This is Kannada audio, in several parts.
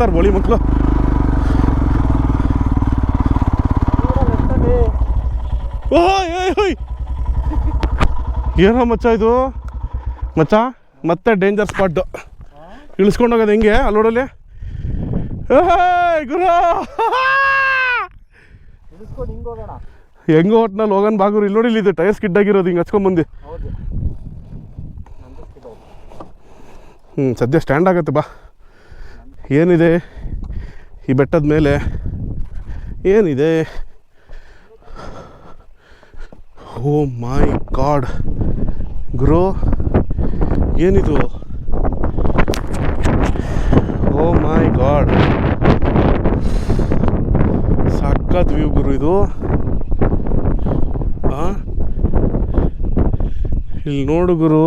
ಹಾಕಿಟ್ಬಿಡ್ತಾರೆ ಬೋಳಿ ಮಕ್ಕಳು. ಓಯ್ ಏನೋ ಮಚ್ಚ ಇದು? ಮಚ್ಚ, ಮತ್ತೆ ಡೇಂಜರ್ ಸ್ಪಾಟ್ ಇಳಿಸ್ಕೊಂಡು ಹೋಗೋದು ಹೆಂಗೆ ಅಲ್ಲೋಡಲ್ಲಿ? ಗುರು. ಹಿಂಗೆ ಒಟ್ನಲ್ಲಿ ಹೋಗೋಣ ಬಾಗುರು, ಇಲ್ಲಿ ನೋಡಿ ಇದು ಟೈರ್ ಸ್ಕಿಡ್ ಆಗಿರೋದು ಹಿಂಗೆ ಹಚ್ಕೊಂಬಂದು. ಹ್ಞೂ ಸದ್ಯ ಸ್ಟ್ಯಾಂಡ್ ಆಗುತ್ತೆ ಬಾ. ಏನಿದೆ? ಈ ಬೆಟ್ಟದ ಮೇಲೆ ಏನಿದೆ? ಓ ಮೈ ಗಾಡ್. ಗುರು, ಏನಿದು? ಓ ಮೈ ಗಾಡ್. ಸಖತ್ ವ್ಯೂ ಗುರು ಇದು? ಇಲ್ಲಿ ನೋಡು ಗುರು.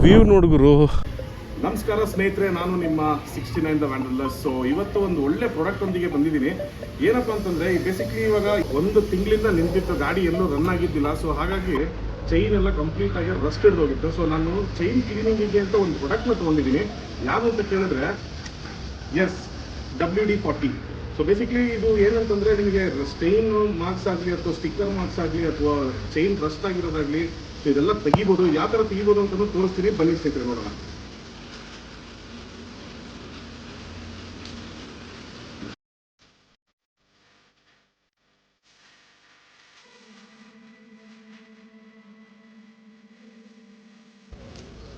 ವ್ಯೂ ನೋಡು ಗುರು. ನಮಸ್ಕಾರ ಸ್ನೇಹಿತರೆ, ನಾನು ನಿಮ್ಮ sixty nine the wanderlust so ಇವತ್ತು ಒಂದು ಒಳ್ಳೆ ಪ್ರಾಡಕ್ಟ್ ಒಂದಿಗೆ ಬಂದಿದ್ದೀನಿ. ಏನಪ್ಪಾ ಅಂತಂದ್ರೆ ಬೇಸಿಕ್ಲಿ ಇವಾಗ ಒಂದು ತಿಂಗಳಿಂದ ನಿಂತಿದ್ದ ಗಾಡಿ ಎಲ್ಲೂ ರನ್ ಆಗಿದ್ದಿಲ್ಲ. ಸೊ ಹಾಗಾಗಿ ಚೈನ್ ಎಲ್ಲ ಕಂಪ್ಲೀಟ್ ಆಗಿ ರಸ್ಟ್ ಹಿಡಿದೋಗಿತ್ತು ಸೊ ನಾನು ಚೈನ್ ಕ್ಲೀನಿಂಗಿಗೆ ಅಂತ ಒಂದು ಪ್ರಾಡಕ್ಟ್ನ ತೊಗೊಂಡಿದ್ದೀನಿ. ಯಾವುದು ಅಂತ ಕೇಳಿದ್ರೆ S W D forty so basically ಇದು ಏನಂತಂದ್ರೆ, ನಿಮಗೆ ಸ್ಟೈನ್ ಮಾರ್ಕ್ಸ್ ಆಗಲಿ ಅಥವಾ ಸ್ಟಿಕ್ಕರ್ ಮಾರ್ಕ್ಸ್ ಆಗಲಿ ಅಥವಾ ಚೈನ್ ರಸ್ಟ್ ಆಗಿರೋದಾಗಲಿ ಸೊ ಇದೆಲ್ಲ ತೆಗಿಬೋದು. ಯಾವ ಥರ ತೆಗಿಬೋದು ಅಂತಲೂ ತೋರಿಸ್ತೀನಿ. ಬನ್ನಿ ಸ್ನೇಹಿತರೆ, ನೋಡೋಣ.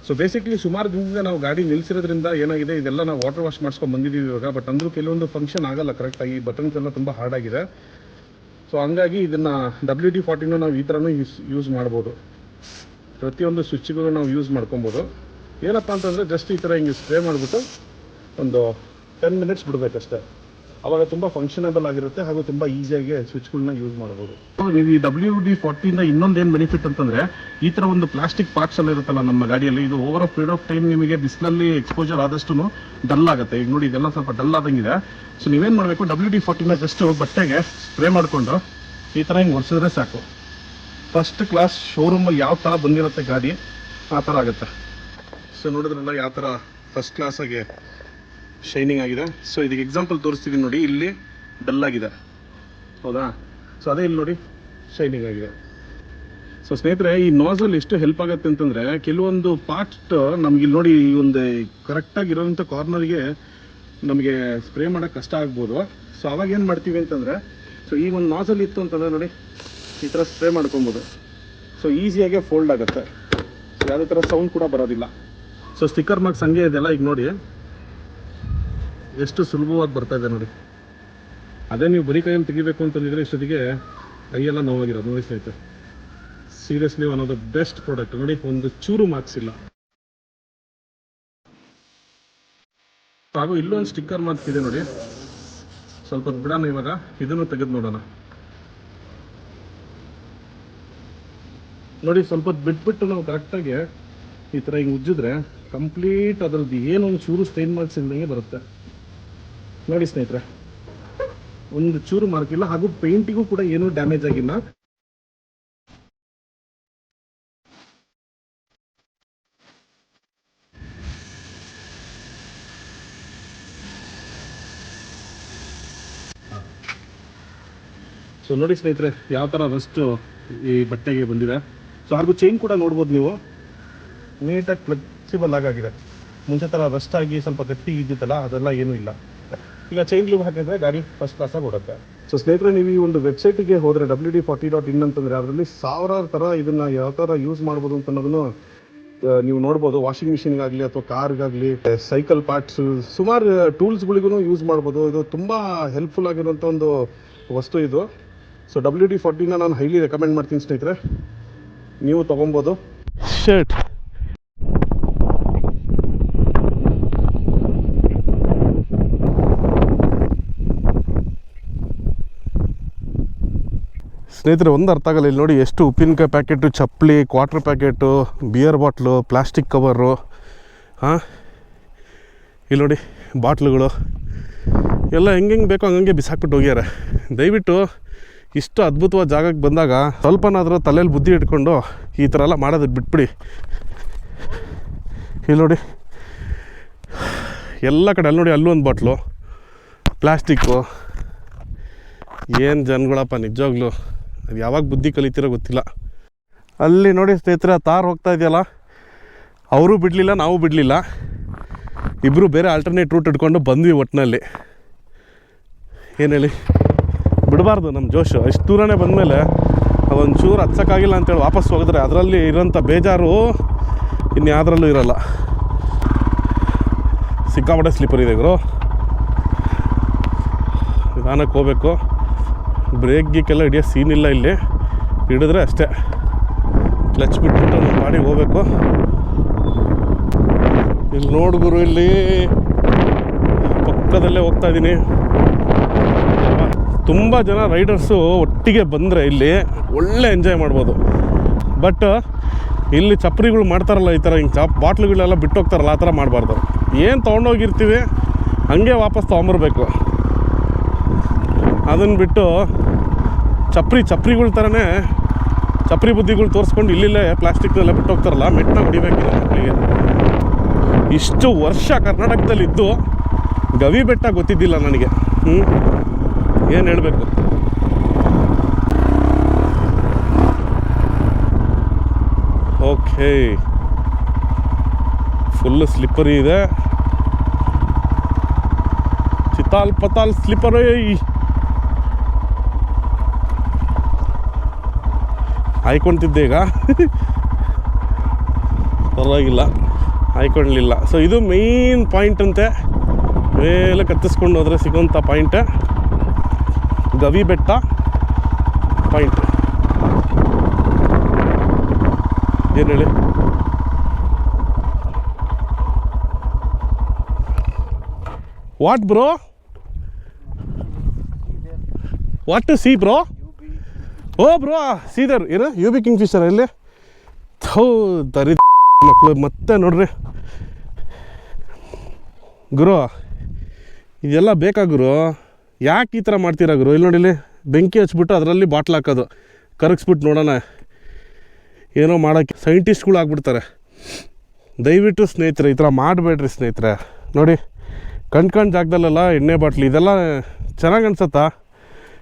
ಸೊ ಬೇಸಿಕಲಿ ಸುಮಾರು ದಿನದಿಂದ ನಾವು ಗಾಡಿ ನಿಲ್ಲಿಸಿರೋದ್ರಿಂದ ಏನಾಗಿದೆ, ಇದೆಲ್ಲ ನಾವು ವಾಟರ್ ವಾಶ್ ಮಾಡಿಸ್ಕೊಂಡು ಬಂದಿದ್ದೀವಿ ಇವಾಗ ಬಟ್ ಅಂದರೂ ಕೆಲವೊಂದು ಫಂಕ್ಷನ್ ಆಗಲ್ಲ ಕರೆಕ್ಟಾಗಿ ಬಟನ್ಸ್ ಎಲ್ಲ ತುಂಬ ಹಾರ್ಡ್ ಆಗಿದೆ. ಸೊ ಹಂಗಾಗಿ ಇದನ್ನು ಡಬ್ಲ್ಯೂ ಡಿ ಫಾರ್ಟಿನೂ ನಾವು ಈ ಥರನೂ ಯೂಸ್ ಯೂಸ್ ಮಾಡ್ಬೋದು. ಪ್ರತಿಯೊಂದು ಸ್ವಿಚ್ಗಳು ನಾವು ಯೂಸ್ ಮಾಡ್ಕೊಬೋದು. ಏನಪ್ಪ ಅಂತಂದರೆ ಜಸ್ಟ್ ಈ ಥರ ಹಿಂಗೆ ಸ್ಪ್ರೇ ಮಾಡಿಬಿಟ್ಟು ಒಂದು ಟೆನ್ ಮಿನಿಟ್ಸ್ ಬಿಡಬೇಕಷ್ಟೇ. ಅವಾಗ ತುಂಬ ಫಂಕ್ಷನಬಲ್ ಆಗಿರುತ್ತೆ ಹಾಗೂ ತುಂಬ ಈಸಿಯಾಗಿ ಸ್ವಿಚ್ಗಳನ್ನ ಯೂಸ್ ಮಾಡ್ಬೋದು ನೀವು ಈ ಡಬ್ಲ್ಯೂ ಡಿ ಇನ್ನೊಂದು ಏನು ಬೆನಿಫಿಟ್ ಅಂತಂದರೆ, ಈ ಥರ ಒಂದು ಪ್ಲಾಸ್ಟಿಕ್ ಪಾರ್ಟ್ಸ್ ಎಲ್ಲ ಇರುತ್ತಲ್ಲ ನಮ್ಮ ಗಾಡಿಯಲ್ಲಿ, ಇದು over of period of time ನಿಮಗೆ ಬಿಸಿಲಲ್ಲಿ ಎಕ್ಸ್ಪೋಜರ್ ಆದಷ್ಟು ಡಲ್ ಆಗುತ್ತೆ. ಈಗ ನೋಡಿ, ಇದೆಲ್ಲ ಸ್ವಲ್ಪ ಡಲ್ ಆದಂಗಿದೆ. ಸೊ ನೀವೇನು ಮಾಡಬೇಕು ಡಬ್ಲ್ಯೂ ಡಿ ಫಾರ್ಟಿನ ಜಸ್ಟ್ ಬಟ್ಟೆಗೆ ಸ್ಪ್ರೇ ಮಾಡಿಕೊಂಡು ಈ ಥರ ಹಿಂಗೆ ಒರೆಸಿದ್ರೆ ಸಾಕು. ಫಸ್ಟ್ ಕ್ಲಾಸ್ ಶೋರೂಮಲ್ಲಿ ಯಾವ ಥರ ಬಂದಿರುತ್ತೆ ಗಾಡಿ, ಆ ಥರ ಆಗುತ್ತೆ. ಸೊ ನೋಡಿದ್ರಲ್ಲ ಯಾವ ಥರ ಫಸ್ಟ್ ಕ್ಲಾಸಾಗಿ ಶೈನಿಂಗ್ ಆಗಿದೆ. ಸೊ ಇದಕ್ಕೆ ಎಕ್ಸಾಂಪಲ್ ತೋರಿಸ್ತೀನಿ ನೋಡಿ. ಇಲ್ಲಿ ಡಲ್ ಆಗಿದೆ. ಹೌದಾ? ಸೊ ಅದೇ ಇಲ್ಲಿ ನೋಡಿ ಶೈನಿಂಗ್ ಆಗಿದೆ. ಸೊ ಸ್ನೇಹಿತರೆ, ಈ ನೋಸಲ್ ಎಷ್ಟು ಹೆಲ್ಪ್ ಆಗುತ್ತೆ ಅಂತಂದರೆ, ಕೆಲವೊಂದು ಪಾರ್ಟ್ ನಮ್ಗೆ ಇಲ್ಲಿ ನೋಡಿ, ಈ ಒಂದು ಕರೆಕ್ಟಾಗಿ ಇರೋಂಥ ಕಾರ್ನರ್ಗೆ ನಮಗೆ ಸ್ಪ್ರೇ ಮಾಡೋಕ್ಕೆ ಕಷ್ಟ ಆಗ್ಬೋದು. ಸೊ ಅವಾಗ ಏನು ಮಾಡ್ತೀವಿ ಅಂತಂದರೆ ಸೊ ಈ ಒಂದು ನಾಸಲ್ ಇತ್ತು ಅಂತಂದರೆ ನೋಡಿ, ಈ ಥರ ಸ್ಪ್ರೇ ಮಾಡ್ಕೊಬೋದು. ಸೊ ಈಸಿಯಾಗೆ ಫೋಲ್ಡ್ ಆಗುತ್ತೆ. ಸೊ ಯಾವುದೇ ಥರ ಸೌಂಡ್ ಕೂಡ ಬರೋದಿಲ್ಲ. ಸೊ ಸ್ಟಿಕ್ಕರ್ ಮಾರ್ಕ್ಸ್ ಹಂಗೆ ಇದೆಲ್ಲ ಈಗ ನೋಡಿ. ಎಷ್ಟು ಸುಲಭವಾಗಿ ಬರ್ತಾ ಇದೆ ನೋಡಿ. ಅದೇ ನೀವು ಬರೀ ಕೈಯಲ್ಲಿ ತೆಗಿಬೇಕು ಅಂತಂದಿದ್ರೆ ಇಷ್ಟೊತ್ತಿಗೆ ಕೈಯೆಲ್ಲ ನೋವಾಗಿರೋದು, ನೋಡಿ ಸ್ನೇಹಿತರೆ. Seriously one of the best product ನೋಡಿ, ಒಂದು ಚೂರು ಮಾರ್ಕ್ಸ್ ಇಲ್ಲ. ಹಾಗೂ ಇಲ್ಲೊಂದು ಸ್ಟಿಕ್ಕರ್ ಮಾರ್ಕ್ ಇದೆ ನೋಡಿ. ಸ್ವಲ್ಪ ಬಿಡೋಣ ಇವಾಗ. ಇದನ್ನು ತೆಗೆದು ನೋಡೋಣ. ನೋಡಿ, ಸ್ವಲ್ಪ ಬಿಟ್ಬಿಟ್ಟು ನಾವು ಕರೆಕ್ಟಾಗಿ ಈ ಥರ ಹಿಂಗೆ ಉಜ್ಜಿದ್ರೆ ಕಂಪ್ಲೀಟ್ ಅದರದ್ದು ಏನೊಂದು ಚೂರು ಸ್ಟೈನ್ ಮಾರ್ಕ್ಸ್ ಇಲ್ದಂಗೆ ಬರುತ್ತೆ. ನೋಡಿ ಸ್ನೇಹಿತರೆ, ಒಂದು ಚೂರು ಮಾರ್ಕ್ ಇಲ್ಲ, ಹಾಗೂ ಪೇಂಟಿಗೂ ಕೂಡ ಏನು ಡ್ಯಾಮೇಜ್ ಆಗಿಲ್ಲ. ಸೊ ನೋಡಿ ಸ್ನೇಹಿತರೆ, ಯಾವ ತರ ರಸ್ಟ್ ಈ ಬಟ್ಟೆಗೆ ಬಂದಿದೆ. ಸೊ ಹಾಗೂ ಚೈನ್ ಕೂಡ ನೋಡ್ಬೋದು ನೀವು. ನೀಟಾಗಿ ಫ್ಲೆಕ್ಸಿಬಲ್ ಆಗಿದೆ. ಮುಂಚೆ ತರ ರಸ್ಟ್ ಆಗಿ ಸ್ವಲ್ಪ ಗಟ್ಟಿ ಇದ್ದಿತ್ತಲ್ಲ, ಅದೆಲ್ಲ ಏನೂ ಇಲ್ಲ. ಈಗ ಚೈನ್ ಗ್ಲೂ ಹಾಕಿದ್ರೆ ಗಾಡಿ ಫಸ್ಟ್ ಕ್ಲಾಸಾಗಿ ಓಡುತ್ತೆ. ಸೊ ಸ್ನೇಹಿತರೆ ನೀವು ಈ ಒಂದು ವೆಬ್ಸೈಟಿಗೆ ಹೋದರೆ W D forty dot in ಅಂತಂದರೆ ಅದರಲ್ಲಿ ಸಾವಿರಾರು ಥರ ಇದನ್ನು ಯಾವ ಥರ ಯೂಸ್ ಮಾಡ್ಬೋದು ಅಂತ ಅನ್ನೋದನ್ನು ನೀವು ನೋಡ್ಬೋದು. ವಾಷಿಂಗ್ ಮಿಷಿನ್ಗಾಗಲಿ ಅಥವಾ ಕಾರ್ಗಾಗಲಿ ಸೈಕಲ್ ಪಾರ್ಟ್ಸ್ ಸುಮಾರು ಟೂಲ್ಸ್ಗಳಿಗೂ ಯೂಸ್ ಮಾಡ್ಬೋದು. ಇದು ತುಂಬ ಹೆಲ್ಪ್ಫುಲ್ ಆಗಿರುವಂಥ ಒಂದು ವಸ್ತು ಇದು. ಸೊ ಡಬ್ಲ್ಯೂ ಡಿ ಫಾರ್ಟಿನ ನಾನು ಹೈಲಿ ರೆಕಮೆಂಡ್ ಮಾಡ್ತೀನಿ ಸ್ನೇಹಿತರೆ. ನೀವು ತೊಗೊಬೋದು. ಶರ್ಟ್ ಸ್ನೇಹಿತರೆ, ಒಂದು ಅರ್ಥ ಆಗಲ್ಲ. ಇಲ್ಲಿ ನೋಡಿ ಎಷ್ಟು ಉಪ್ಪಿನಕಾಯಿ ಪ್ಯಾಕೆಟು, ಚಪ್ಪಲಿ quarter packet, beer bottle, plastic cover, ಹಾಂ? ಇಲ್ಲಿ ನೋಡಿ ಬಾಟ್ಲುಗಳು. ಎಲ್ಲ ಹೆಂಗೆ ಹೆಂಗೆ ಬೇಕೋ ಹಂಗಂಗೆ ಬಿಸಾಕ್ಬಿಟ್ಟು ಹೋಗ್ಯಾರೆ. ದಯವಿಟ್ಟು ಇಷ್ಟು ಅದ್ಭುತವಾದ ಜಾಗಕ್ಕೆ ಬಂದಾಗ ಸ್ವಲ್ಪನಾದರೂ ತಲೆಯಲ್ಲಿ ಬುದ್ಧಿ ಇಟ್ಕೊಂಡು ಈ ಥರ ಎಲ್ಲ ಮಾಡೋದು ಬಿಟ್ಬಿಡಿ. ಇಲ್ಲಿ ನೋಡಿ ಎಲ್ಲ ಕಡೆ, ಅಲ್ಲಿ ನೋಡಿ ಅಲ್ಲೂ ಒಂದು ಬಾಟ್ಲು. ಪ್ಲಾಸ್ಟಿಕ್ಕು. ಏನು ಜನಗಳಪ್ಪ, ನಿಜವಾಗ್ಲೂ. ಅದು ಯಾವಾಗ ಬುದ್ಧಿ ಕಲಿತಿರೋ ಗೊತ್ತಿಲ್ಲ. ಅಲ್ಲಿ ನೋಡಿ ಸ್ನೇಹಿತರೆ ತಾರ್ ಹೋಗ್ತಾ ಇದೆಯಲ್ಲ, ಅವರು ಬಿಡಲಿಲ್ಲ, ನಾವು ಬಿಡಲಿಲ್ಲ. ಇಬ್ಬರು ಬೇರೆ ಆಲ್ಟರ್ನೇಟ್ ರೂಟ್ ಇಟ್ಕೊಂಡು ಬಂದ್ವಿ ಒಟ್ಟಿನಲ್ಲಿ ಏನು ಹೇಳಿ? ಬಿಡಬಾರ್ದು ನಮ್ಮ ಜೋಶು ಇಷ್ಟು ದೂರನೇ ಬಂದಮೇಲೆ ಒಂಚೂರು ಹಚ್ಚೋಕ್ಕಾಗಿಲ್ಲ ಅಂತೇಳಿ ವಾಪಸ್ ಹೋಗಿದ್ರೆ, ಅದರಲ್ಲಿ ಇರೋಂಥ ಬೇಜಾರು ಇನ್ಯಾವುದ್ರಲ್ಲೂ ಇರೋಲ್ಲ. ಸಿಕ್ಕಾಪಟ್ಟೆ ಸ್ಲೀಪರ್ ಇದೆ ಗುರು ನಿಧಾನಕ್ಕೆ ಹೋಗ್ಬೇಕು. ಬ್ರೇಕ್ ಗೀಕೆಲ್ಲ ಹಿಡಿಯೋ ಸೀನ್ ಇಲ್ಲ ಇಲ್ಲಿ. ಹಿಡಿದ್ರೆ ಅಷ್ಟೇ. ಕ್ಲಚ್ ಬಿಟ್ಬಿಟ್ಟು ನಮ್ಮ ಗಾಡಿ ಹೋಗ್ಬೇಕು. ಇಲ್ಲಿ ನೋಡು ಗುರು, ಇಲ್ಲಿ ಪಕ್ಕದಲ್ಲೇ ಹೋಗ್ತಾ ಇದ್ದೀನಿ. ತುಂಬ ಜನ ರೈಡರ್ಸು ಒಟ್ಟಿಗೆ ಬಂದರೆ ಇಲ್ಲಿ ಒಳ್ಳೆ ಎಂಜಾಯ್ ಮಾಡ್ಬೋದು. ಬಟ್ ಇಲ್ಲಿ ಚಪ್ರಿಗಳು ಮಾಡ್ತಾರಲ್ಲ ಈ ಥರ ಹಿಂಗೆ ಚಪ್, ಬಾಟ್ಲುಗಳೆಲ್ಲ ಬಿಟ್ಟು ಹೋಗ್ತಾರಲ್ಲ ಆ ಥರ ಮಾಡಬಾರ್ದು. ಏನು ತೊಗೊಂಡೋಗಿರ್ತೀವಿ, ಹಂಗೆ ವಾಪಸ್ ತೊಗೊಂಬರ್ಬೇಕು. ಅದನ್ನು ಬಿಟ್ಟು ಚಪ್ರಿ ಚಪ್ರಿಗಳ ಥರನೇ ಚಪ್ರಿ ಬುದ್ಧಿಗಳು ತೋರಿಸ್ಕೊಂಡು ಇಲ್ಲಿಲ್ಲೇ ಪ್ಲಾಸ್ಟಿಕ್ನೆಲ್ಲ ಬಿಟ್ಟು ಹೋಗ್ತಾರಲ್ಲ ಮೆಟ್ಟನ ಹೊಡಿಬೇಕು ಮಕ್ಕಳಿಗೆ ಇಷ್ಟು ವರ್ಷ ಕರ್ನಾಟಕದಲ್ಲಿದ್ದು ಗವಿ ಬೆಟ್ಟ ಗೊತ್ತಿದ್ದಿಲ್ಲ ನನಗೆ. ಹ್ಞೂ ಏನು ಹೇಳಬೇಕು? ಓಕೆ. ಫುಲ್ ಸ್ಲಿಪ್ಪರಿ ಇದೆ. ಚಿತಾಲ್ ಪತಾಲ್ ಸ್ಲಿಪ್ಪರೇ ಹಾಯ್ಕೊಂತಿದ್ದೆ ಈಗ ಪರವಾಗಿಲ್ಲ. ಹಾಯ್ಕೊಳ್ಲಿಲ್ಲ. ಸೊ ಇದು ಮೇಯ್ನ್ ಪಾಯಿಂಟ್ ಅಂತೆ. ಮೇಲೆ ಕತ್ತಿಸ್ಕೊಂಡು ಹೋದರೆ ಸಿಗೋಂಥ ಪಾಯಿಂಟ್ ಗವಿ ಬೆಟ್ಟ ಪಾಯಿಂಟ್ ಏನು ಹೇಳಿ? What bro what to see bro oh bro, ಸೀದರ್ ಏನು ಯು ಬಿ ಕಿಂಗ್ ಫಿಶರ್ ಇಲ್ಲಿ ಥೋ ದರಿ ಮಕ್ಕಳು ಮತ್ತೆ ನೋಡ್ರಿ. ಗುರು, ಇದೆಲ್ಲ ಬೇಕಾ ಗುರು? ಯಾಕೆ ಈ ಥರ ಮಾಡ್ತೀರಾ ಗುರು? ಇಲ್ಲಿ ನೋಡಿ ಇಲ್ಲಿ ಬೆಂಕಿ ಹಚ್ಬಿಟ್ಟು ಅದರಲ್ಲಿ ಬಾಟ್ಲ್ ಹಾಕೋದು. ಕರಗಿಸ್ಬಿಟ್ಟು ನೋಡೋಣ. ಏನೋ ಮಾಡೋಕ್ಕೆ ಸೈಂಟಿಸ್ಟ್ಗಳು ಆಗ್ಬಿಡ್ತಾರೆ. ದಯವಿಟ್ಟು ಸ್ನೇಹಿತರೆ, ಈ ಥರ ಮಾಡಬೇಡ್ರಿ ಸ್ನೇಹಿತರೆ. ನೋಡಿ ಕಣ್ ಕಣ್ ಜಾಗದಲ್ಲೆಲ್ಲ ಎಣ್ಣೆ ಬಾಟ್ಲಿ ಇದೆಲ್ಲ ಚೆನ್ನಾಗಿ ಅನ್ಸತ್ತಾ?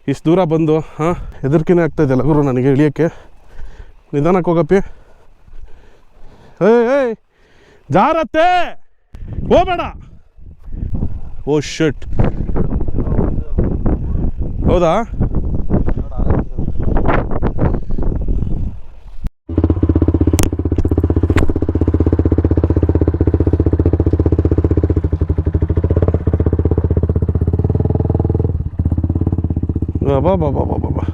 ಇಷ್ಟು ದೂರ ಬಂದು, ಹಾಂ, ಹೆದರ್ಕಿನೇ ಆಗ್ತಾಯಿದ್ದಲ್ಲ ಗುರು ನನಗೆ ಇಳಿಯೋಕ್ಕೆ? ನಿಧಾನಕ್ಕೆ ಹೋಗಪ್ಪಿ. ಏಯ್ ಏಯ್, ಜಾರತ್ತೆ! ಹೋಗಬೇಡ! ಓ, ಶಟ್. ಹೌದಾ? ಬಾ ಬಾ ಬಾ ಬಾ ಬಾ ಬಾ.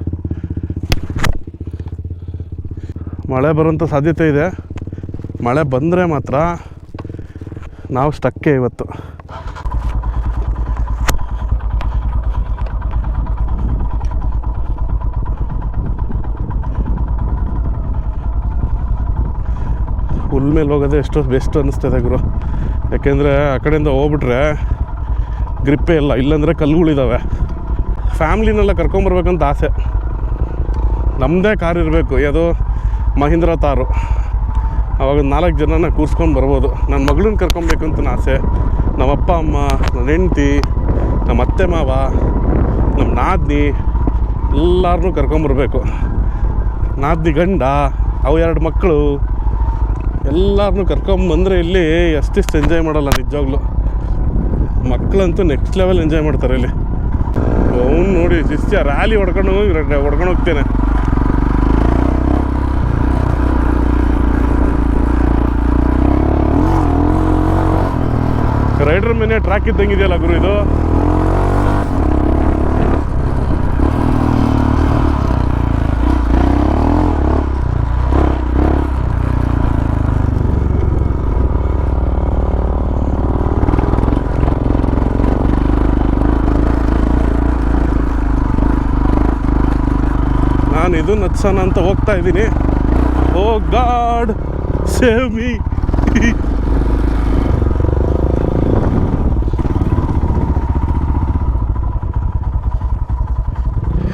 ಮಳೆ ಬರುವಂಥ ಸಾಧ್ಯತೆ ಇದೆ. ಮಳೆ ಬಂದರೆ ಮಾತ್ರ ನಾವು ಸ್ಟಕ್ಕೆ ಇವತ್ತು. ಹುಲ್ ಮೇಲೆ ಹೋಗೋದೇ ಎಷ್ಟು ಬೆಸ್ಟ್ ಅನ್ನಿಸ್ತದೆ ಗುರು. ಯಾಕೆಂದರೆ ಆ ಕಡೆಯಿಂದ ಹೋಗ್ಬಿಟ್ರೆ ಗ್ರಿಪ್ಪೇ ಇಲ್ಲ. ಇಲ್ಲಾಂದರೆ ಕಲ್ಲುಗಳಿದ್ದಾವೆ ಫ್ಯಾಮ್ಲಿನೆಲ್ಲ ಕರ್ಕೊಂಬರ್ಬೇಕಂತ ಆಸೆ. ನಮ್ಮದೇ ಕಾರ್ ಇರಬೇಕು ಯಾವುದೋ ಮಹೀಂದ್ರ ತಾರು. ಅವಾಗ ನಾಲ್ಕು ಜನನ ಕೂರಿಸ್ಕೊಂಡು ಬರ್ಬೋದು. ನನ್ನ ಮಗಳನ್ನ ಕರ್ಕೊಬೇಕು ಅಂತ ಆಸೆ. ನಮ್ಮ ಅಪ್ಪ ಅಮ್ಮ ನನ್ನ ಹೆಂಡ್ತಿ ನಮ್ಮ ಅತ್ತೆ ಮಾವ ನಮ್ಮ ನಾದ್ನಿ ಎಲ್ಲರನ್ನೂ ಕರ್ಕೊಂಬರ್ಬೇಕು ನಾದ್ನಿ ಗಂಡ, ಅವು ಎರಡು ಮಕ್ಕಳು ಎಲ್ಲರನ್ನೂ ಕರ್ಕೊಂಬಂದರೆ ಇಲ್ಲಿ ಎಷ್ಟಿಷ್ಟು ಎಂಜಾಯ್ ಮಾಡಲ್ಲ ನಿಜವಾಗ್ಲೂ. ಮಕ್ಕಳಂತೂ ನೆಕ್ಸ್ಟ್ ಲೆವೆಲ್ ಎಂಜಾಯ್ ಮಾಡ್ತಾರೆ ಇಲ್ಲಿ. ಅವ್ನು ನೋಡಿ ಶಿಷ್ಯ ರ್ಯಾಲಿ ಹೊಡ್ಕೊಂಡು ಹೋಗಿ ಹೊಡ್ಕೊಂಡು ಹೋಗ್ತೇನೆ. ರೈಡರ್ ಮೇಲೆ ಟ್ರ್ಯಾಕ್ ಇದ್ದಂಗಿದೆಯಲ್ಲ ಗುರು ಇದು ನಾನು ಇದು ನತ್ಸನ ಅಂತ ಹೋಗ್ತಾ ಇದ್ದೀನಿ. Oh god, save me.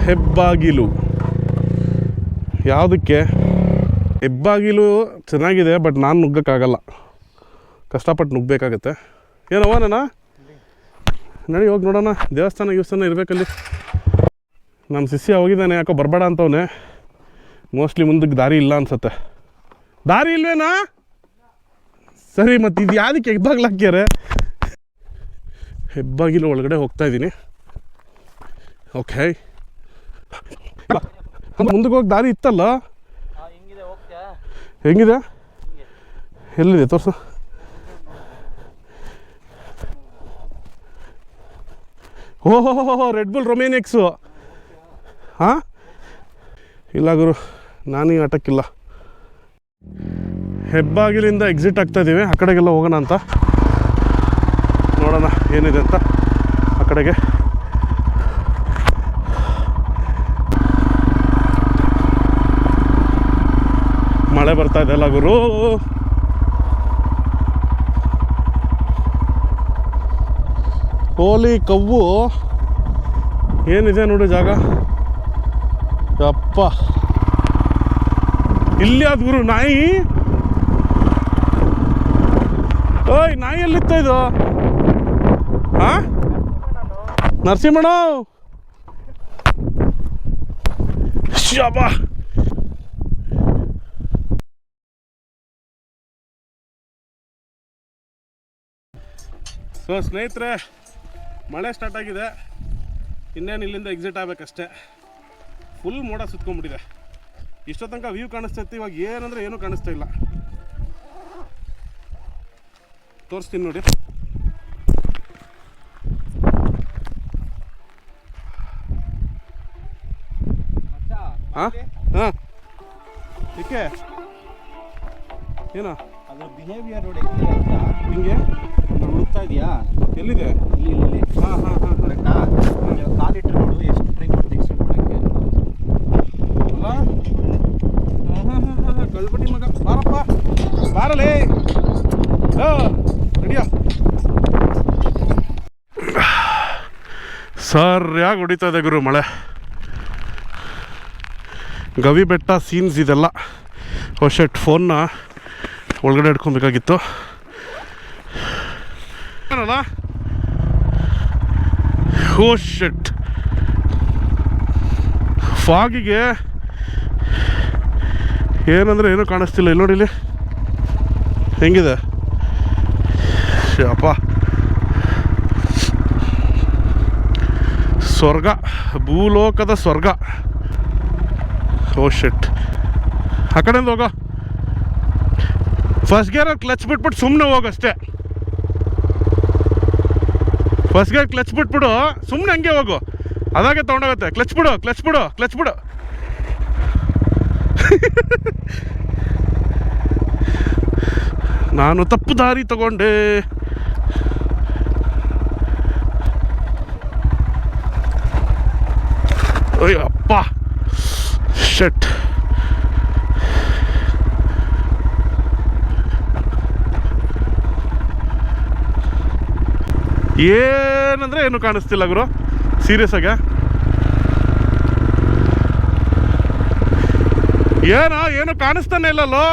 ಹೆಬ್ಬಾಗಿಲು. ಯಾವುದಕ್ಕೆ? ಹೆಬ್ಬಾಗಿಲು ಚೆನ್ನಾಗಿದೆ, ಬಟ್ ನಾನು ನುಗ್ಗಕ್ಕಾಗಲ್ಲ. ಕಷ್ಟಪಟ್ಟು ನುಗ್ಗಬೇಕಾಗತ್ತೆ ಏನವ್ವ ನಾನು? ನಡಿ ಹೋಗಿ ನೋಡೋಣ. ದೇವಸ್ಥಾನ ಗಿವಸ್ಥಾನ ಇರಬೇಕಲ್ಲಿ. ನಮ್ಮ ಶಿಷ್ಯ ಹೋಗಿದ್ದಾನೆ, ಯಾಕೋ ಬರಬೇಡ ಅಂತವನೆ. ಮೋಸ್ಟ್ಲಿ ಮುಂದಕ್ಕೆ ದಾರಿ ಇಲ್ಲ ಅನ್ಸತ್ತೆ. ದಾರಿ ಇಲ್ವೇನಾ? ಸರಿ, ಮತ್ತು ಇದು ಯಾವುದಕ್ಕೆ ಹೆಬ್ಬಾಗ್ಲು ಹಾಕ್ಯಾರೆ? ಒಳಗಡೆ ಹೋಗ್ತಾ ಇದ್ದೀನಿ. ಓಕೆ ಮುಂದಕ್ಕೆ ಹೋಗಿ ದಾರಿ ಇತ್ತಲ್ಲ? ಹೆಂಗಿದೆ? ಎಲ್ಲಿದೆ? ತೋರ್ಸು. ಓಹೋ ರೆಡ್ ಬುಲ್ ರೊಮೇನಿಕ್ಸು ಹಾಂ? ಇಲ್ಲ ಗುರು ನಾನು ಈ ಆಟಕ್ಕಿಲ್ಲ. ಹೆಬ್ಬಾಗಿಲಿಂದ ಎಕ್ಸಿಟ್ ಆಗ್ತಾ ಇದ್ದೀವಿ ಆ ಕಡೆಗೆಲ್ಲ ಹೋಗೋಣ ಅಂತ. ನೋಡೋಣ ಏನಿದೆ ಅಂತ ಆ ಕಡೆಗೆ. ಮಳೆ ಬರ್ತಾ ಇದೆ ಅಲ್ಲ ಗುರು ಹೋಲಿ ಕವ್ವು ಏನಿದೆ ನೋಡಿ ಜಾಗ? ಯಪ್ಪ. ಇಲ್ಲಿ ಆದ ಗುರು, ನಾಯಿ? ಓಯ್ ನಾಯಿ ಎಲ್ಲಿತ್ತ ಇದು? ಹಾ ನರಸಿಂಹಣ್ಣ? ಶಾಬಾ ಸೊ, ಸ್ನೇಹಿತರೆ, ಮಳೆ ಸ್ಟಾರ್ಟ್ ಆಗಿದೆ. ಇನ್ನೇನು ಇಲ್ಲಿಂದ ಎಕ್ಸಿಟ್ ಆಗಬೇಕಷ್ಟೇ. ಫುಲ್ ಮೋಡ ಸುತ್ಕೊಂಡ್ಬಿಟ್ಟಿದೆ. ಇಷ್ಟೋ ತನಕ ವ್ಯೂ ಕಾಣಿಸ್ತೈತಿ ಇವಾಗ ಏನಂದ್ರೆ ಏನೂ ಕಾಣಿಸ್ತಾ ಇಲ್ಲ. ತೋರಿಸ್ತೀನಿ ನೋಡಿ. ಹಾಂ ಹಾಂ. ಏಕೆ ಏನೋ? ಅದ್ರ ಬಿಹೇವಿಯರ್ ನೋಡಿ ನೀನು ಹುಡುಕ್ತಾ ಇದೆಯಾ? ಎಲ್ಲಿದೆ? ಇಲ್ಲಿ ಹಾಂ ಹಾಂ ಹಾಂ ಕರೆಕ್ಟಾ ನೀವು ಕಾಲಿಟ್ಟು ನೋಡು ಎಷ್ಟು ಟ್ರೈ ಮಾಡ್ತೀವಿ ಎಕ್ಸ್ಟೆಂಡ್ ಮಾಡೋಕ್ಕೆ ಅಲ್ಲ ಹಾಂ ಹಾಂ ಹಾಂ ಹಾಂ ಗಳ್ಬಡಿ ಮಗ ಬಾರಪ್ಪ ಬಾರಲೇ ರೆಡಿಯಾ ಸರಿಯಾಗಿ ಇದೆ ಗುರು ಮಳೆ. ಗವಿ ಬೆಟ್ಟ, ಸೀನ್ಸ್ ಇದೆಲ್ಲ. ಶೆಟ್ ಫೋನ್ನ ಒಳಗಡೆ ಇಟ್ಕೊಬೇಕಾಗಿತ್ತು. ಏನಲ್ಲ ಶೆಟ್ ಫಾಗಿಗೆ ಏನಂದ್ರೆ ಏನೂ ಕಾಣಿಸ್ತಿಲ್ಲ. ಇಲ್ಲಿ ನೋಡಿ ಇಲ್ಲಿ. ಹೆಂಗಿದೆ? ಅಪ್ಪ ಸ್ವರ್ಗ, ಭೂಲೋಕದ ಸ್ವರ್ಗ. ಓ ಶೆಟ್ ಆ ಕಡೆಯಿಂದ ಹೋಗೋ. ಫಸ್ಟ್ ಗೇರ್ ಕ್ಲಚ್ ಬಿಟ್ಬಿಟ್ಟು ಸುಮ್ಮನೆ ಹೋಗಷ್ಟೇ ಫಸ್ಟ್ ಗೇರ್ ಕ್ಲಚ್ ಬಿಟ್ಬಿಡು ಸುಮ್ಮನೆ ಹಂಗೆ ಹೋಗು. ಅದಾಗೆ ತೊಗೊಂಡೋಗುತ್ತೆ. ಕ್ಲಚ್ ಬಿಡು ಕ್ಲಚ್ ಬಿಡು ಕ್ಲಚ್ ಬಿಡು. ನಾನು ತಪ್ಪು ದಾರಿ ತಗೊಂಡೆ. ಅಯ್ಯೋ ಅಪ್ಪ. ಶೆಟ್ ಏನಂದ್ರೆ ಏನು ಕಾಣಿಸ್ತಿಲ್ಲ ಗುರು? ಸೀರಿಯಸ್ ಆಗ? ಏನೋ, ಏನು ಕಾಣಿಸ್ತಾನೆ ಇಲ್ಲಲ್ಲೋ?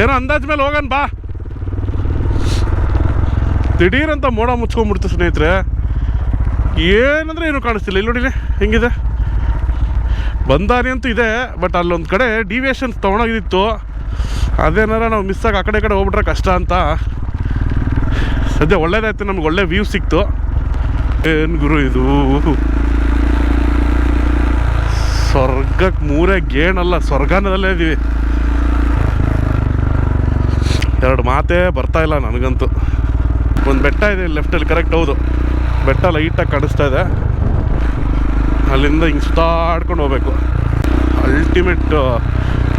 ಏನೋ ಅಂದಾಜ್ ಮೇಲೆ ಹೋಗೋಣ ಬಾ. ದಿಢೀರಂತ ಮೋಡ ಮುಚ್ಕೊಂಡ್ಬಿಡ್ತು ಸ್ನೇಹಿತರೆ. ಏನಂದ್ರೆ ಏನು ಕಾಣಿಸ್ತಿಲ್ಲ. ಇಲ್ಲಿ ನೋಡಿಲಿ ಹೆಂಗಿದೆ? ಬಂದಾರಿ ಅಂತೂ ಇದೆ, ಬಟ್ ಅಲ್ಲೊಂದು ಕಡೆ ಡಿವಿಯೇಷನ್ ತೊಗೊಂಡೋಗಿತ್ತು ಅದೇನಾರ ನಾವು ಮಿಸ್ ಆಗಿ ಆ ಕಡೆ ಕಡೆ ಹೋಗ್ಬಿಟ್ರೆ ಕಷ್ಟ ಅಂತ. ಸದ್ಯ ಒಳ್ಳೇದಾಯ್ತು, ನಮ್ಗೆ ಒಳ್ಳೆ ವ್ಯೂ ಸಿಕ್ತು. ಏನು ಗುರು ಇದು? ಸ್ವರ್ಗಕ್ಕೆ ಮೂರೇ ಗೇಣಲ್ಲ, ಸ್ವರ್ಗಾನದಲ್ಲೇ ಇದೀವಿ. ಎರಡು ಮಾತೇ ಬರ್ತಾ ಇಲ್ಲ ನನಗಂತೂ. ಒಂದು ಬೆಟ್ಟ ಇದೆ ಲೆಫ್ಟಲ್ಲಿ ಕರೆಕ್ಟ್ ಹೌದು. ಬೆಟ್ಟ ಲೈಟಾಗಿ ಕಾಣಿಸ್ತಾ ಇದೆ. ಅಲ್ಲಿಂದ ಹಿಂಗೆ ಸುತ್ತಾಡ್ಕೊಂಡು ಹೋಗ್ಬೇಕು. ಅಲ್ಟಿಮೇಟ್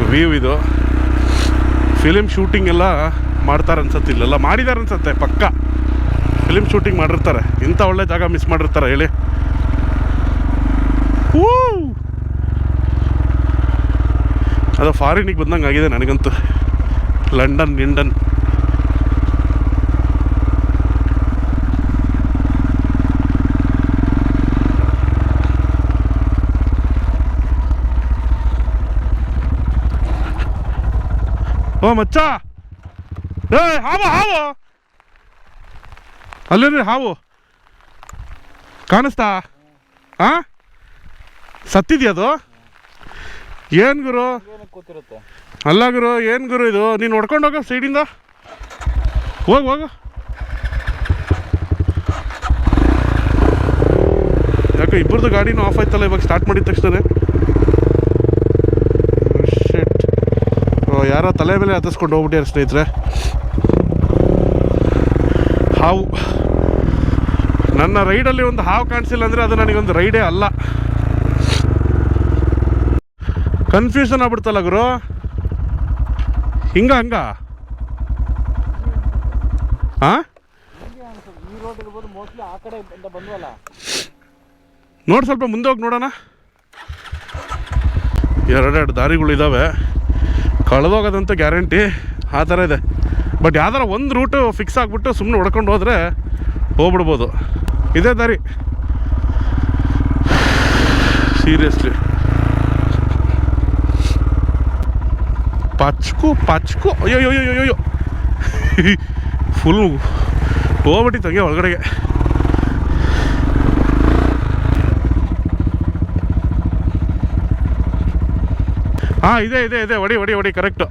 ವ್ಯೂ ಇದು. ಫಿಲಿಮ್ ಶೂಟಿಂಗ್ ಎಲ್ಲ ಮಾಡ್ತಾರೆ ಅನ್ಸತ್ತೆ ಇಲ್ಲೆಲ್ಲ. ಮಾಡಿದ್ದಾರೆ ಅನ್ಸತ್ತೆ, ಪಕ್ಕ. ಫಿಲಿಮ್ ಶೂಟಿಂಗ್ ಮಾಡಿರ್ತಾರೆ. ಇಂಥ ಒಳ್ಳೆ ಜಾಗ ಮಿಸ್ ಮಾಡಿರ್ತಾರೆ, ಹೇಳಿ. ಹೂ ಅದು ಫಾರಿನಿಗೆ ಬಂದಂಗೆ ಆಗಿದೆ ನನಗಂತೂ. ಲಂಡನ್ ಗಿಂಡನ್ ಓ, ಮಚ್ಚ. ಏ, ಹಾವು ಹಾವು. ಅಲ್ಲೇನ್ರಿ ಹಾವು? ಕಾಣಿಸ್ತಾ? ಆ? ಸತ್ತಿದ್ಯಾ ಅದು? ಏನು ಗುರು? ಅಲ್ಲ ಗುರು, ಏನು ಗುರು ಇದು? ನೀನು ಹೊಡ್ಕೊಂಡು ಹೋಗೋ ಸೈಡಿಂದ. ಹೋಗು ಹೋಗು. ಯಾಕೆ ಇಬ್ಬರದು ಗಾಡಿನೂ ಆಫ್ ಆಯ್ತಲ್ಲ ಇವಾಗ ಸ್ಟಾರ್ಟ್ ಮಾಡಿದ ತಕ್ಷಣ ಯಾರೋ ತಲೆ ಮೇಲೆ ಹತ್ತಿಸ್ಕೊಂಡು ಹೋಗ್ಬಿಟ್ಟಾರೆ ಸ್ನೇಹಿತರೆ. ಹಾವು. ನನ್ನ ರೈಡಲ್ಲಿ ಒಂದು ಹಾವು ಕಾಣಿಸಿಲ್ಲ ಅಂದರೆ ಅದು ನನಗೊಂದು ರೈಡೇ ಅಲ್ಲ. ಕನ್ಫ್ಯೂಷನ್ ಆಗ್ಬಿಡ್ತಲ್ಲ ಗುರು. ಹಿಂಗ, ಹಂಗ? ಹಾಂ ನೋಡಿ ಸ್ವಲ್ಪ ಮುಂದೆ ಹೋಗಿ ನೋಡೋಣ. ಎರಡೆರಡು ದಾರಿಗಳಿದ್ದಾವೆ ಕಳೆದೋಗೋದಂತ ಗ್ಯಾರಂಟಿ ಆ ಥರ ಇದೆ. ಬಟ್ ಯಾವ್ದಾರ ಒಂದು ರೂಟು ಫಿಕ್ಸ್ ಆಗಿಬಿಟ್ಟು ಸುಮ್ಮನೆ ಹೊಡ್ಕೊಂಡು ಹೋದರೆ ಹೋಗ್ಬಿಡ್ಬೋದು. ಇದೇ ದಾರಿ. ಸೀರಿಯಸ್ಲಿ ಪಚ್ಕು ಪಚ್ಕು. ಅಯ್ಯೋ ಅಯ್ಯೋ ಅಯ್ಯೋ ಫುಲ್ ಹೋಗ್ಬಿಟ್ಟಿತ್ತು ಹಂಗೆ ಒಳಗಡೆಗೆ. ಹಾಂ ಇದೆ ಇದೆ ಇದೆ. ಒಡಿ ಒಡಿ ಒಡಿ ಕರೆಕ್ಟು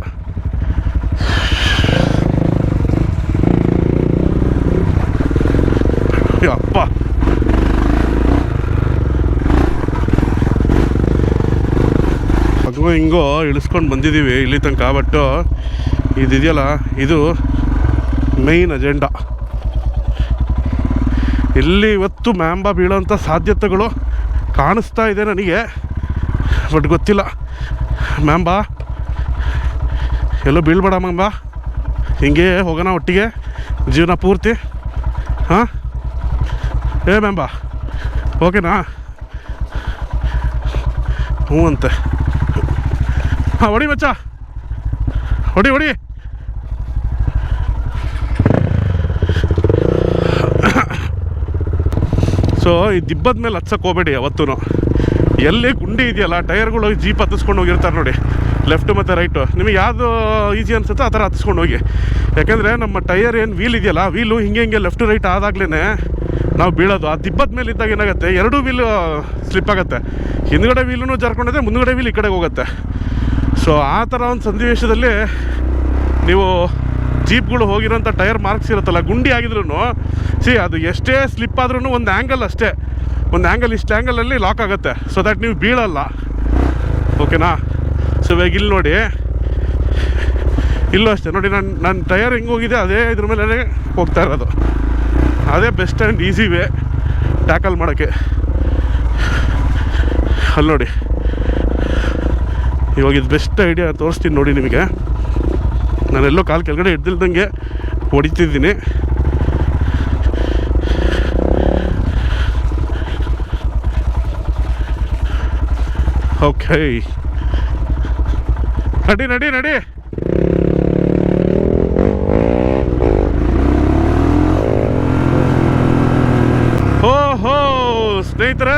ಅಪ್ಪ ಅದು ಹಿಂಗೋ ಇಳಿಸ್ಕೊಂಡು ಬಂದಿದ್ದೀವಿ ಇಲ್ಲಿ ತನಕ ಬಟ್ಟು ಇದಿದೆಯಲ್ಲ, ಇದು ಮೇಯ್ನ್ ಅಜೆಂಡಾ ಇಲ್ಲಿ ಇವತ್ತು ಮ್ಯಾಂಬ ಬೀಳೋಂಥ ಸಾಧ್ಯತೆಗಳು ಕಾಣಿಸ್ತಾ ಇದೆ ನನಗೆ ಬಟ್ ಗೊತ್ತಿಲ್ಲ. ಮ್ಯಾಮ್ ಬಾ. ಎಲ್ಲೋ ಬೀಳ್ಬೇಡ ಮ್ಯಾಮ್ ಬಾ. ಹಿಂಗೆ ಹೋಗೋಣ ಒಟ್ಟಿಗೆ. ಜೀವನ ಪೂರ್ತಿ. ಹಾಂ? ಏ ಮ್ಯಾಮ್ ಬಾ. ಓಕೆನಾ ಹ್ಞೂ ಅಂತೆ. ಹಾಂ, ಹೊಡಿ ಮಚ್ಚ. ಹೊಡಿ ಹೊಡಿ. ಸೊ, ಈ ದಿಬ್ಬದ ಮೇಲೆ ಹಚ್ಚಕ್ಕೆ ಹೋಗ್ಬೇಡಿ ಯಾವತ್ತೂ ಎಲ್ಲಿ ಗುಂಡಿ ಇದೆಯಲ್ಲ, ಟೈರ್ಗಳು ಹೋಗಿ ಜೀಪ್ ಹತ್ತಿಸ್ಕೊಂಡು ಹೋಗಿರ್ತಾರೆ ನೋಡಿ. ಲೆಫ್ಟ್ ಮತ್ತು ರೈಟು ನಿಮಗೆ ಯಾವುದು ಈಸಿ ಅನಿಸುತ್ತೋ ಆ ಥರ ಹತ್ತಿಸ್ಕೊಂಡು ಹೋಗಿ. ಯಾಕೆಂದರೆ ನಮ್ಮ ಟೈರ್ ಏನು ವೀಲ್ ಇದೆಯಲ್ಲ ವೀಲು ಹಿಂಗೆ ಹಿಂಗೆ ಲೆಫ್ಟ್ ರೈಟ್ ಆದಾಗ್ಲೇ ನಾವು ಬೀಳೋದು. ಆ ದಿಬ್ಬದ ಮೇಲೆ ಇದ್ದಾಗ ಏನಾಗುತ್ತೆ? ಎರಡೂ ವೀಲು ಸ್ಲಿಪ್ ಆಗುತ್ತೆ. ಹಿಂದ್ಗಡೆ ವೀಲೂ ಜರ್ಕೊಂಡಿದೆ, ಮುಂದ್ಗಡೆ ವೀಲ್ ಈ ಕಡೆಗೆ ಹೋಗುತ್ತೆ. ಸೊ ಆ ಥರ ಒಂದು ಸನ್ನಿವೇಶದಲ್ಲಿ ನೀವು ಜೀಪ್ಗಳು ಹೋಗಿರೋಂಥ ಟೈರ್ ಮಾರ್ಕ್ಸ್ ಇರುತ್ತಲ್ಲ, ಗುಂಡಿ ಆಗಿದ್ರು ಸಿ ಅದು ಎಷ್ಟೇ ಸ್ಲಿಪ್ ಆದ್ರೂ ಒಂದು ಆ್ಯಂಗಲ್ ಅಷ್ಟೇ. ಒಂದು ಆ್ಯಂಗಲ್ ಇಷ್ಟು ಆ್ಯಂಗಲಲ್ಲಿ ಲಾಕ್ ಆಗುತ್ತೆ. ಸೊ ದಟ್ ನೀವು ಬೀಳಲ್ಲ. ಓಕೆನಾ ಸೊ ಇವಾಗ ಇಲ್ಲಿ ನೋಡಿ. ಇಲ್ಲೂ ಅಷ್ಟೇ. ನೋಡಿ, ನಾನು ನನ್ನ ಟೈರ್ ಹೆಂಗೆ ಹೋಗಿದೆ, ಅದೇ ಇದ್ರ ಮೇಲೆ ಹೋಗ್ತಾ ಇರೋದು. ಅದೇ best and easy way tackle ಮಾಡೋಕ್ಕೆ. ಅಲ್ಲಿ ನೋಡಿ. ಇವಾಗ ಇದು ಬೆಸ್ಟ್ ಐಡಿಯಾ ತೋರಿಸ್ತೀನಿ ನೋಡಿ ನಿಮಗೆ. ನಾನೆಲ್ಲೋ ಕಾಲು ಕೆಳಗಡೆ ಹಿಡ್ದಿಲ್ದಂಗೆ ಹೊಡಿತಿದ್ದೀನಿ. ಓಕೆ ನಡಿ ನಡಿ ನಡಿ. ಹೋ ಹೋ ಸ್ನೇಹಿತರೆ,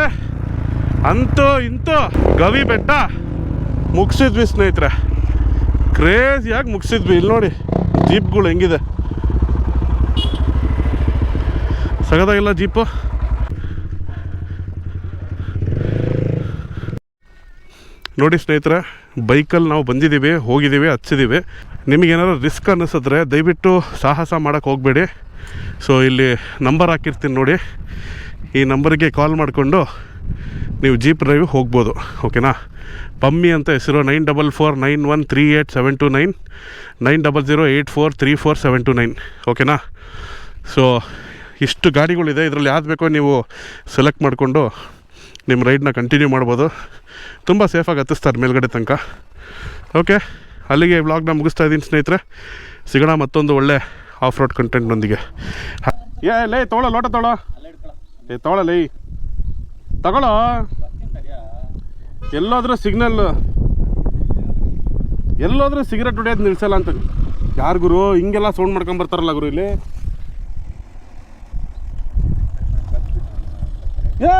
ಅಂತೂ ಇಂತೂ ಗವಿ ಬೆಟ್ಟ ಮುಗಿಸಿದ್ವಿ ಸ್ನೇಹಿತರೆ. ಕ್ರೇಜಿಯಾಗಿ ಮುಗಿಸಿದ್ವಿ. ಇಲ್ಲಿ ನೋಡಿ, ಜೀಪ್ಗಳು ಹೆಂಗಿದೆ. ಸಗದಾಗಿಲ್ಲ ಜೀಪು? ನೋಡಿ ಸ್ನೇಹಿತರೆ, ಬೈಕಲ್ಲಿ ನಾವು ಬಂದಿದ್ದೀವಿ, ಹೋಗಿದ್ದೀವಿ, ಹಚ್ಚಿದ್ದೀವಿ. ನಿಮಗೇನಾದ್ರು ರಿಸ್ಕ್ ಅನ್ನಿಸಿದ್ರೆ ದಯವಿಟ್ಟು ಸಾಹಸ ಮಾಡೋಕ್ಕೆ ಹೋಗಬೇಡಿ. ಸೊ ಇಲ್ಲಿ ನಂಬರ್ ಹಾಕಿರ್ತೀನಿ ನೋಡಿ. ಈ ನಂಬರ್ಗೆ ಕಾಲ್ ಮಾಡಿಕೊಂಡು ನೀವು ಜೀಪ್ ಡ್ರೈವ್ ಹೋಗ್ಬೋದು ಓಕೆನಾ ಪಮ್ಮಿ ಅಂತ ಹೆಸರು nine double four nine one three eight seven two nine nine double zero eight four three four seven two nine ಓಕೆನಾ ಸೊ ಇಷ್ಟು ಗಾಡಿಗಳಿದೆ, ಇದರಲ್ಲಿ ಯಾವ್ದು ಬೇಕೋ ನೀವು ಸೆಲೆಕ್ಟ್ ಮಾಡಿಕೊಂಡು ನಿಮ್ಮ ರೈಡ್ನ ಕಂಟಿನ್ಯೂ ಮಾಡ್ಬೋದು. ತುಂಬ ಸೇಫಾಗಿ ಹತ್ತಿಸ್ತಾರೆ ಮೇಲ್ಗಡೆ ತನಕ. ಓಕೆ ಅಲ್ಲಿಗೆ ವ್ಲಾಗ್ನ ಮುಗಿಸ್ತಾ ಇದ್ದೀನಿ ಸ್ನೇಹಿತರೆ. ಸಿಗೋಣ ಮತ್ತೊಂದು ಒಳ್ಳೆ ಆಫ್ ರೋಡ್ ಕಂಟೆಂಟ್ನೊಂದಿಗೆ ಏ, ಲೇ ತೊಗೊಳ ಲೋಟ ತೋಳ ಏ ತೋಳ ಲೈ. ತಗೊಳ್ಳೋ. ಎಲ್ಲೋದ್ರೂ ಸಿಗ್ನಲ್ ಎಲ್ಲೋದ್ರೂ ಸಿಗರೆಟ್ ಹೊಡೆಯೋದು ನಿಲ್ಸಲ್ಲ ಅಂತ. ಯಾರು ಗುರು? ಹಿಂಗೆಲ್ಲ ಸೌಂಡ್ ಮಾಡ್ಕೊಂಬರ್ತಾರಲ್ಲ ಗುರು ಇಲ್ಲಿ? ಏ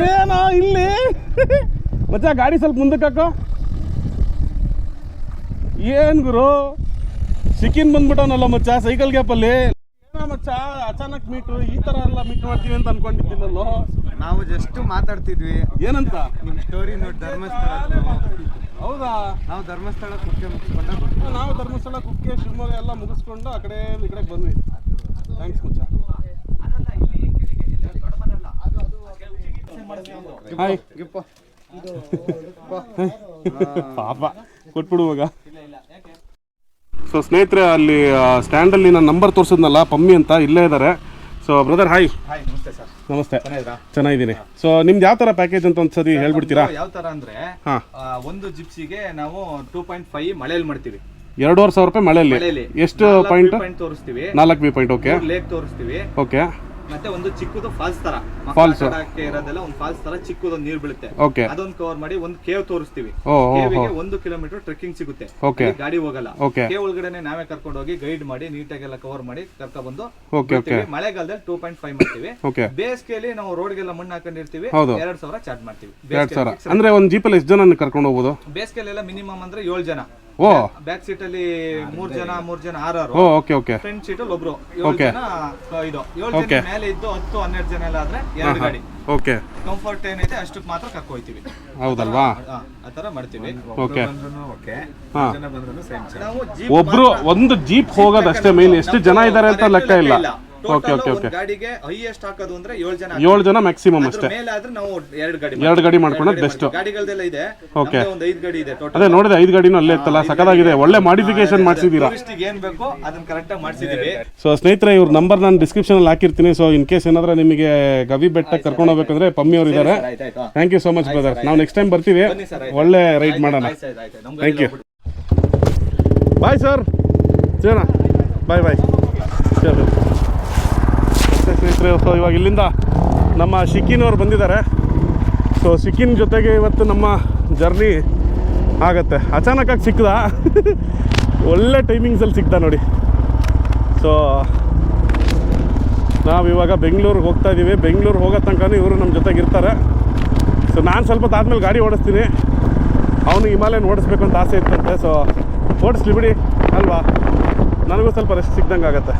ಏನೋ ಇಲ್ಲಿ? ಮಚ್ಚ ಗಾಡಿ ಸ್ವಲ್ಪ ಮುಂದಕ್ಕೆ ಹಾಕೋ. ಏನ್ ಗುರು? ಸಿಕ್ಕಿನ್ ಬಂದ್ಬಿಟ್ಟವನಲ್ಲ ಮಚ್ಚ ಸೈಕಲ್ ಗ್ಯಾಪಲ್ಲಿ ಏನೋ ಮಚ್ಚ ಅಚಾನಕ್ ಮೀಟು ಈ ತರ ಎಲ್ಲ ಮೀಟ್ ಮಾಡ್ತೀವಿ ಅಂತ ಅನ್ಕೊಂಡಿದ್ದಿಲ್ಲಲ್ಲೋ ನಾವು ಜಸ್ಟ್ ಮಾತಾಡ್ತಿದ್ವಿ. ಏನಂತ? ನಿಮ್ಮ ಸ್ಟೋರಿ ನೋಡಿ ಧರ್ಮಸ್ಥಳ ಹೌದಾ? ನಾವು ಧರ್ಮಸ್ಥಳ ಕುಕ್ಕೆ ಮುಗಿಸ್ಕೊಂಡ ನಾವು ಧರ್ಮಸ್ಥಳ ಕುಕ್ಕೆ ಶಿವಮೊಗ್ಗ ಎಲ್ಲ ಮುಗಿಸ್ಕೊಂಡು ಆ ಕಡೆ ಈ ಕಡೆ ಬಂದ್ವಿ. ಥ್ಯಾಂಕ್ಸ್ ಮಚ್ಚ. ಹಾಯ್ ಪಾಪ. ಕೊಟ್ಬಿಡು ಮಗ ಸೊ ಸ್ನೇಹಿತರೆ ಅಲ್ಲಿ ಸ್ಟ್ಯಾಂಡಲ್ಲಿ ನಾನು ನಂಬರ್ ತೋರಿಸಿದ್ನಲ್ಲ ಪಮ್ಮಿ ಅಂತ ಇಲ್ಲೇ ಇದ್ದಾರೆ ಸೊ ಬ್ರದರ್ ಹಾಯ್ ಹಾಯ್ ನಮಸ್ತೆ ಸರ್. ನಮಸ್ತೆ. ಚೆನ್ನಾಗಿದ್ದೀನಿ. ಸೊ ನಿಮ್ದು ಯಾವ ಥರ ಪ್ಯಾಕೇಜ್ ಅಂತ ಒಂದ್ಸರಿ ಹೇಳ್ಬಿಡ್ತೀರಾ? ಯಾವ ತರ ಅಂದ್ರೆ ಒಂದು ಜಿಪ್ಸಿಗೆ ನಾವು ಟೂ ಪಾಯಿಂಟ್ ಫೈವ್ ಮಳೆಯಲ್ಲಿ ಮಾಡ್ತೀವಿ. ಎರಡೂವರೆ ಸಾವಿರ ರೂಪಾಯಿ ಮಳೆಯಲ್ಲಿ. ಎಷ್ಟು ಪಾಯಿಂಟ್ ಪಾಯಿಂಟ್ ತೋರಿಸ್ತೀವಿ. ನಾಲ್ಕು ಬಿ ಪಾಯಿಂಟ್ ಓಕೆ ಲೇಕ್ ತೋರಿಸ್ತೀವಿ. ಓಕೆ ಮತ್ತೆ ಒಂದು ಚಿಕ್ಕದು ಫಾಲ್ಸ್ ತರ. ಫಾಲ್ಸ್ ಇರೋದೆಲ್ಲ ಒಂದು ಫಾಲ್ಸ್ ತರ ಚಿಕ್ಕದು ನೀರ್ ಬೀಳುತ್ತೆ. ಓಕೆ ಅದೊಂದು ಕವರ್ ಮಾಡಿ ಒಂದು ಕೇವ್ ತೋರಿಸ್ತೀವಿ. ಕೇವಿಗೆ ಒಂದು ಕಿಲೋಮೀಟರ್ ಟ್ರೆಕ್ಕಿಂಗ್ ಸಿಗುತ್ತೆ. ಓಕೆ ಗಾಡಿ ಹೋಗಲ್ಲ. ಓಕೆ ಕೇವ್ ಒಳಗಡೆ ನಾವೇ ಕರ್ಕೊಂಡು ಹೋಗಿ ಗೈಡ್ ಮಾಡಿ ನೀಟಾಗೆಲ್ಲ ಕವರ್ ಮಾಡಿ ಕರ್ಕ ಬಂದು ಓಕೆ ಓಕೆ ಮಳೆಗಾಲದಲ್ಲಿ ಟೂ ಪಾಯಿಂಟ್ ಫೈವ್ ಮಾಡ್ತೀವಿ. ಓಕೆ ಬೇಸಿಗೆಯಲ್ಲಿ ನಾವು ರೋಡ್ಗೆಲ್ಲ ಮಣ್ಣು ಹಾಕೊಂಡಿರ್ತೀವಿ. ಎರಡ್ ಸಾವಿರ ಚಾರ್ಜ್ ಮಾಡ್ತೀವಿ. ಎರಡು ಸಾವಿರ. ಅಂದ್ರೆ ಒಂದು ಜೀಪಲ್ಲಿ ಎಷ್ಟು ಜನ ಕರ್ಕೊಂಡು ಹೋಗ್ಬೋದು? ಬೇಸಿಗೆಲೆಲ್ಲ ಮಿನಿಮಮ್ ಅಂದ್ರೆ ಏಳು ಜನ. ಓ. ಬ್ಯಾಕ್ ಸೀಟ್ ಅಲ್ಲಿ ಮೂರ್ ಜನ ಮೂರ್ ಜನ ಆರಾರು. Oh okay okay front seat ಅಲ್ಲಿ ಒಬ್ರು. ಏಳು Okay. ಜನ ಆ, ಇದು. ಏಳು Okay. ಜನ ಮೇಲೆ ಇದ್ದು ಹತ್ತು ಹನ್ನೆರಡು ಜನ ಎಲ್ಲ ಆದ್ರೆ ಎರಡು ಗಾಡಿ. ಓಕೆ ಕಂಫರ್ಟ್ ಏನೈತೆ ಅಷ್ಟಕ್ಕೆ ಮಾತ್ರ ಕರ್ಕೊ ಹೋಯ್ತೀವಿ. ಹೌದಲ್ವಾ? ಆ, ಆ ತರ ಮಾಡ್ತೀವಿ. ಓಕೆ ಹಾ. ಹಾಂ ನಾವು ಜೀಪ್ ಒಬ್ರು ಒಂದು ಜೀಪ್ ಹೋಗೋದಷ್ಟೇ ಮೇನ್ ಎಷ್ಟು ಜನ ಇದ್ದಾರೆ ಅಂತ ಲೆಕ್ಕ ಇಲ್ಲ. ಓಕೆ ಓಕೆ ಓಕೆ ಗಾಡಿಗೆ ಹೈಯೆಸ್ಟ್ ಹಾಕೋದು ಅಂದ್ರೆ ಏಳು ಜನ ಏಳು ಜನ ಮ್ಯಾಕ್ಸಿಮಮ್ ಅಷ್ಟೇ. ಮೇಲೆ ಆದ್ರೆ ನಾವು ಎರಡು ಗಾಡಿ ಎರಡು ಗಾಡಿ ಮಾಡ್ಕೊಂಡ್ರೆ ಬೆಸ್ಟ್ ಗಾಡಿಗಳದೆಲ್ಲ ಇದೆ. Okay. ಒಂದು ಐದು ಗಾಡಿ ಇದೆ ಟೋಟಲ್ ಅದೇ ನೋಡಿದೆ ಐದು ಗಾಡಿನೂ ಅಲ್ಲೇ ಇತ್ತಲ್ಲ ಸಕದಾಗಿದೆ ಒಳ್ಳೆ ಮಾಡಿಫಿಕೇಶನ್ ಮಾಡಿಸಿದ್ದೀರಾ? ಟೂರಿಸ್ಟಿಗೆ ಏನ್ ಬೇಕೋ ಅದನ್ನ ಕರೆಕ್ಟ್ ಆಗಿ ಮಾಡಿಸಿದೀವಿ ಸೊ ಸ್ನೇಹಿತರೆ ಇವ್ರ ನಂಬರ್ ನಾನು ಡಿಸ್ಕ್ರಿಪ್ಷನಲ್ಲಿ ಹಾಕಿರ್ತೀನಿ. ಸೊ ಇನ್ ಕೇಸ್ ಏನಾದ್ರೂ ನಿಮಗೆ ಗವಿ ಬೆಟ್ಟ ಕರ್ಕೊಂಡು ಹೋಗ್ಬೇಕಂದ್ರೆ ಪಮ್ಮಿ ಅವರು ಇದ್ದಾರೆ thank you so much brother ನಾವು ನೆಕ್ಸ್ಟ್ ಟೈಮ್ ಬರ್ತೀವಿ. ಒಳ್ಳೆ ರೈಡ್ ಮಾಡೋಣ. Thank you bye sir. ಚಲೋ ಬಾಯ್ ಬಾಯ್ ಸರ್ ಸ್ನೇಹಿತರೆ, ಸೊ ಇವಾಗ ಇಲ್ಲಿಂದ ನಮ್ಮ ಶಿಕ್ಕಿನವ್ರು ಬಂದಿದ್ದಾರೆ. ಸೊ ಸಿಕ್ಕಿನ ಜೊತೆಗೆ ಇವತ್ತು ನಮ್ಮ ಜರ್ನಿ ಆಗತ್ತೆ. ಅಚಾನಕ್ಕಾಗಿ ಸಿಕ್ಕದ? ಒಳ್ಳೆ ಟೈಮಿಂಗ್ಸಲ್ಲಿ ಸಿಕ್ತ ನೋಡಿ. ಸೊ ನಾವು ಇವಾಗ ಬೆಂಗಳೂರಿಗೆ ಹೋಗ್ತಾ ಇದ್ದೀವಿ ಬೆಂಗ್ಳೂರು ಹೋಗೋ ತನಕ ಇವರು ನಮ್ಮ ಜೊತೆಗೆ ಇರ್ತಾರೆ. ಸೊ ನಾನು ಸ್ವಲ್ಪ ಆದಮೇಲೆ ಗಾಡಿ ಓಡಿಸ್ತೀನಿ. ಅವನು ಹಿಮಾಲಯನ್ ಓಡಿಸ್ಬೇಕು ಅಂತ ಆಸೆ ಇತ್ತಂತೆ. ಸೊ ಓಡಿಸ್ಲಿ ಬಿಡಿ, ಅಲ್ವಾ? ನನಗೂ ಸ್ವಲ್ಪ ರೆಸ್ಟ್ ಸಿಗ್ದಂಗೆ ಆಗುತ್ತೆ